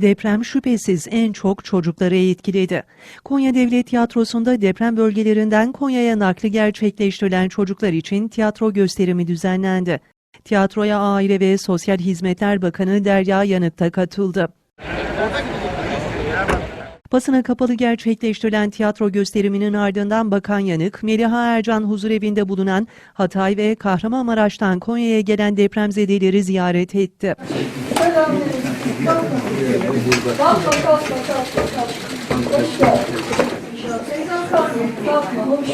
Deprem şüphesiz en çok çocukları etkiledi. Konya Devlet Tiyatrosu'nda deprem bölgelerinden Konya'ya nakli gerçekleştirilen çocuklar için tiyatro gösterimi düzenlendi. Tiyatroya Aile ve Sosyal Hizmetler Bakanı Derya Yanık da katıldı. Basına kapalı gerçekleştirilen tiyatro gösteriminin ardından Bakan Yanık, Meliha Ercan huzurevinde bulunan Hatay ve Kahramanmaraş'tan Konya'ya gelen depremzedeleri ziyaret etti. Kalkma kalkma bulduk.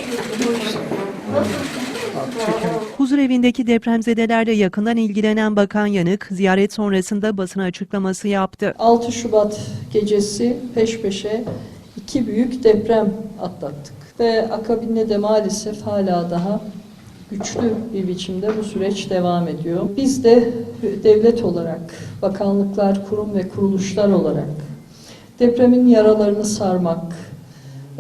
Huzurevindeki depremzedelerle yakından ilgilenen Bakan Yanık, ziyaret sonrasında basın açıklaması yaptı. 6 Şubat gecesi peş peşe iki büyük deprem atlattık. Ve akabinde de maalesef hala daha güçlü bir biçimde bu süreç devam ediyor. Biz de devlet olarak, bakanlıklar, kurum ve kuruluşlar olarak depremin yaralarını sarmak,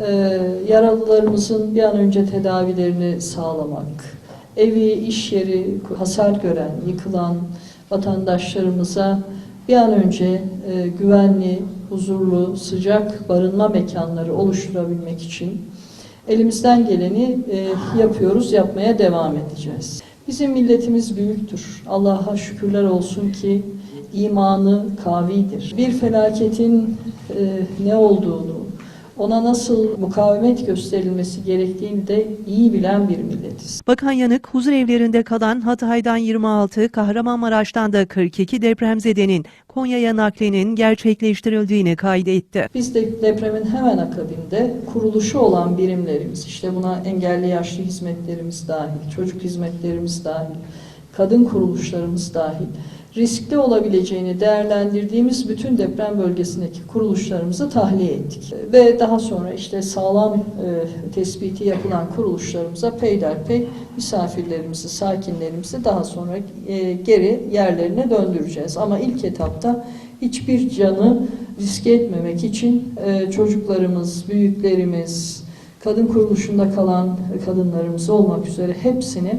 e, yaralılarımızın bir an önce tedavilerini sağlamak, evi, iş yeri hasar gören, yıkılan vatandaşlarımıza bir an önce e, güvenli, huzurlu, sıcak barınma mekanları oluşturabilmek için elimizden geleni e, yapıyoruz, yapmaya devam edeceğiz. Bizim milletimiz büyüktür. Allah'a şükürler olsun ki imanı kavidir. Bir felaketin e, ne olduğunu, ona nasıl mukavemet gösterilmesi gerektiğini de iyi bilen bir milletiz. Bakan Yanık, huzurevlerinde kalan Hatay'dan 26, Kahramanmaraş'tan da 42 depremzedenin Konya'ya naklinin gerçekleştirildiğini kaydetti. Biz de depremin hemen akabinde kuruluşu olan birimlerimiz, işte buna engelli yaşlı hizmetlerimiz dahil, çocuk hizmetlerimiz dahil, kadın kuruluşlarımız dahil, riskli olabileceğini değerlendirdiğimiz bütün deprem bölgesindeki kuruluşlarımızı tahliye ettik. Ve daha sonra işte sağlam e, tespiti yapılan kuruluşlarımıza peyderpey misafirlerimizi, sakinlerimizi daha sonra e, geri yerlerine döndüreceğiz. Ama ilk etapta hiçbir canı riske etmemek için e, çocuklarımız, büyüklerimiz, kadın kuruluşunda kalan kadınlarımız olmak üzere hepsini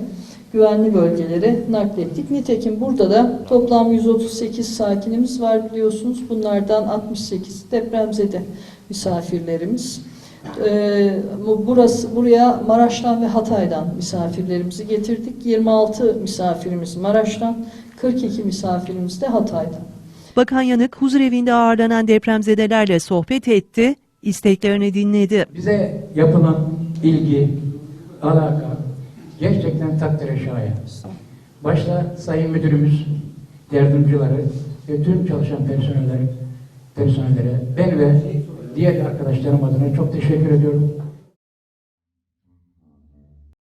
güvenli bölgelere naklettik. Nitekim burada da toplam 138 sakinimiz var biliyorsunuz. Bunlardan 68 depremzede misafirlerimiz. Ee, bu- burası buraya Maraş'tan ve Hatay'dan misafirlerimizi getirdik. 26 misafirimiz Maraş'tan, 42 misafirimiz de Hatay'dan. Bakan Yanık, huzurevinde ağırlanan depremzedelerle sohbet etti, isteklerini dinledi. Bize yapılan ilgi, alaka gerçekten takdire şayan. Başta Sayın Müdürümüz, yardımcıları ve tüm çalışan personeller, personellere ben ve diğer arkadaşlarım adına çok teşekkür ediyorum.